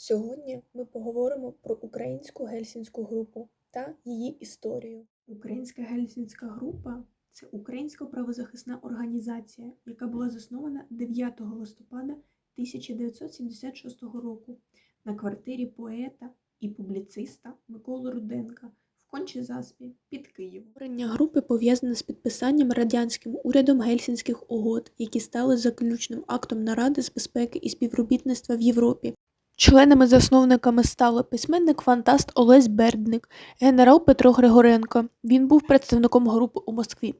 Сьогодні ми поговоримо про українську гельсінську групу та її історію. Українська гельсінська група це українська правозахисна організація, яка була заснована 9 листопада 1976 року на квартирі поета і публіциста Миколи Руденка в Кончі-Заспі під Києвом. Створення групи пов'язане з підписанням радянським урядом гельсінських угод, які стали заключним актом наради з безпеки і співробітництва в Європі. Членами-засновниками стали письменник фантаст Олесь Бердник, генерал Петро Григоренко. Він був представником групи у Москві,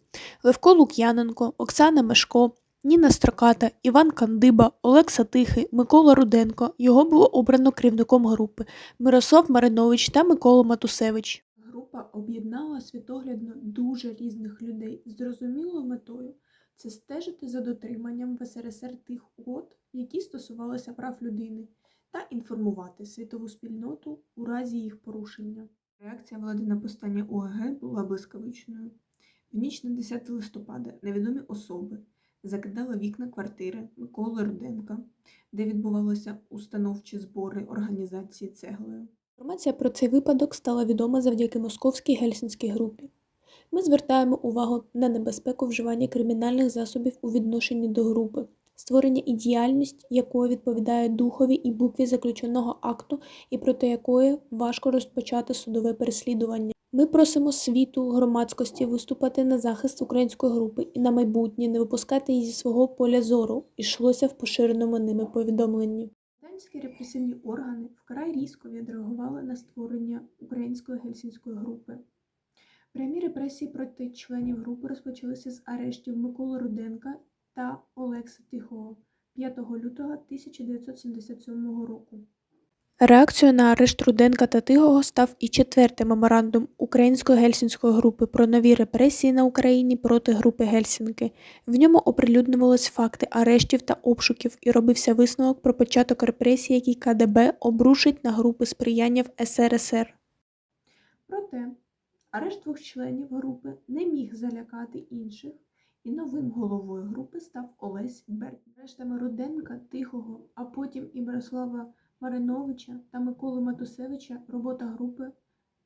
Левко Лук'яненко, Оксана Мешко, Ніна Строката, Іван Кандиба, Олекса Тихий, Микола Руденко. Його було обрано керівником групи Мирослав Маринович та Микола Матусевич. Група об'єднала світоглядно дуже різних людей з зрозумілою метою це стежити за дотриманням в СРСР тих угод, які стосувалися прав людини та інформувати світову спільноту у разі їх порушення. Реакція влади на повстання ОГГ була блискавичною. В ніч на 10 листопада невідомі особи закидали вікна квартири Миколи Руденка, де відбувалися установчі збори організації цеглою. Інформація про цей випадок стала відома завдяки московській гельсінській групі. Ми звертаємо увагу на небезпеку вживання кримінальних засобів у відношенні до групи, створення і діяльність якої відповідає духові і букві заключеного акту і проти якої важко розпочати судове переслідування. Ми просимо світу, громадськості виступати на захист української групи і на майбутнє не випускати її зі свого поля зору, йшлося в поширеному ними повідомленні. Данські репресивні органи вкрай різко відреагували на створення української гельсінської групи. Прямі репресії проти членів групи розпочалися з арештів Миколи Руденка та Олекса Тихого 5 лютого 1977 року. Реакцією на арешт Руденка та Тихого став і четвертий меморандум Української гельсінської групи про нові репресії на Україні проти групи Гельсінки. В ньому оприлюднювались факти арештів та обшуків і робився висновок про початок репресій, які КДБ обрушить на групи сприяння в СРСР. Проте арешт двох членів групи не міг залякати інших, і новим головою групи став Олесь Берд. Рештами Руденка, Тихого, а потім і Мирослава Мариновича та Миколи Матусевича робота групи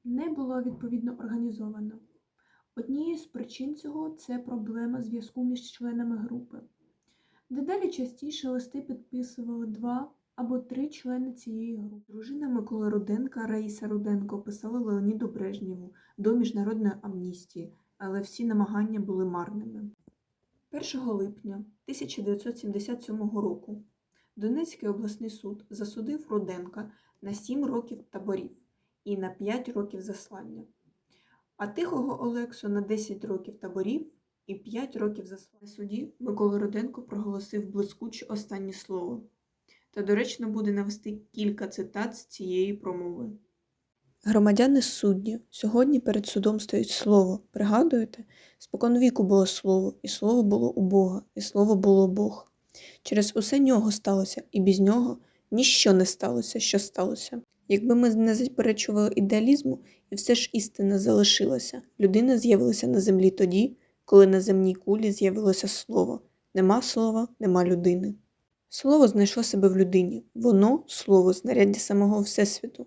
не була відповідно організована. Однією з причин цього це проблема зв'язку між членами групи. Дедалі частіше листи підписували два або три члени цієї групи. Дружина Миколи Руденка Раїса Руденко писала Леоніду Брежнєву до міжнародної амністії, але всі намагання були марними. 1 липня 1977 року Донецький обласний суд засудив Руденка на 7 років таборів і на 5 років заслання, а Тихого Олексу на 10 років таборів і 5 років заслання. Суді Микола Руденко проголосив блискуче останнє слово. Та доречно буде навести кілька цитат з цієї промови. Громадяни судді, сьогодні перед судом стоїть слово. Пригадуєте? Спокон віку було слово, і слово було у Бога, і слово було Бог. Через усе нього сталося, і без нього ніщо не сталося, що сталося. Якби ми не заперечували ідеалізму, і все ж істина залишилася, людина з'явилася на землі тоді, коли на земній кулі з'явилося слово. Нема слова, нема людини. Слово знайшло себе в людині, воно слово знаряддя самого Всесвіту.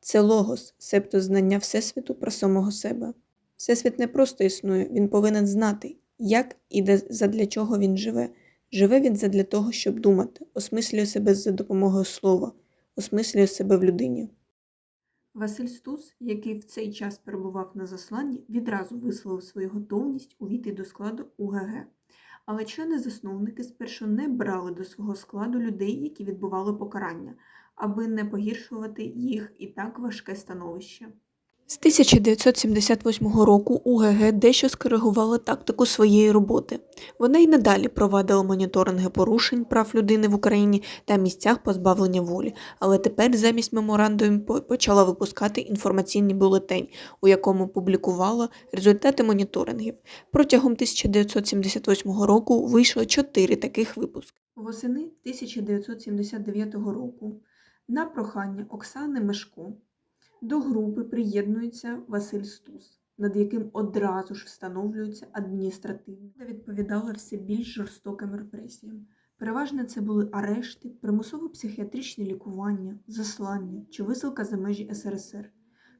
Це логос, себто знання Всесвіту про самого себе. Всесвіт не просто існує, він повинен знати, як і де задля чого він живе. Живе він задля того, щоб думати, осмислює себе за допомогою слова, осмислює себе в людині. Василь Стус, який в цей час перебував на засланні, відразу висловив свою готовність увійти до складу УГГ. Але члени-засновники спершу не брали до свого складу людей, які відбували покарання, аби не погіршувати їх і так важке становище. З 1978 року УГГ дещо скоригувала тактику своєї роботи. Вона й надалі провадила моніторинги порушень прав людини в Україні та місцях позбавлення волі, але тепер замість меморандумів почала випускати інформаційний бюлетень, у якому публікувала результати моніторингів. Протягом 1978 року вийшло чотири таких випуски. Восени 1979 року на прохання Оксани Мешко до групи приєднується Василь Стус, над яким одразу ж встановлюється адміністративна та відповідала все більш жорстоким репресіям. Переважно це були арешти, примусове психіатричне лікування, заслання чи висилка за межі СРСР.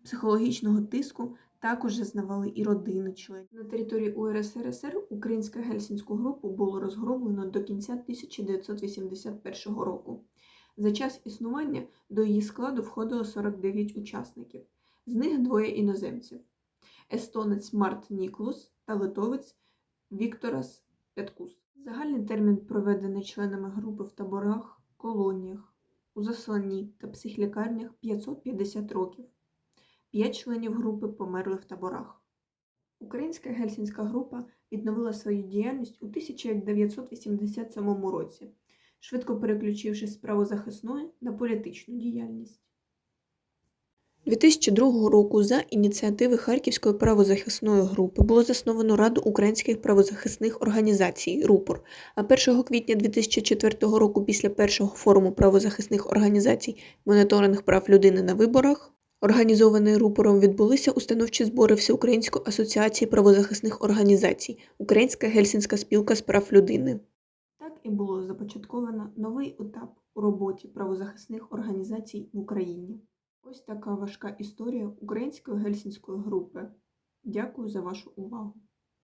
Психологічного тиску також зазнавали і родини членів. На території УРСР українську гельсінську групу було розгромлено до кінця 1981 року. За час існування до її складу входило 49 учасників, з них двоє іноземців: естонець Март Ніклус та литовець Вікторас Пяткус. Загальний термін, проведений членами групи в таборах, колоніях, у засланні та психлікарнях 550 років. П'ять членів групи померли в таборах. Українська гельсінська група відновила свою діяльність у 1987 році, швидко переключившись з правозахисної на політичну діяльність. 2002 року за ініціативи Харківської правозахисної групи було засновано Раду українських правозахисних організацій РУПОР, а 1 квітня 2004 року після першого форуму правозахисних організацій Моніторинг прав людини на виборах Організований рупором відбулися установчі збори Всеукраїнської асоціації правозахисних організацій Українська гельсінська спілка з прав людини. Так і було започатковано новий етап у роботі правозахисних організацій в Україні. Ось така важка історія української гельсінської групи. Дякую за вашу увагу.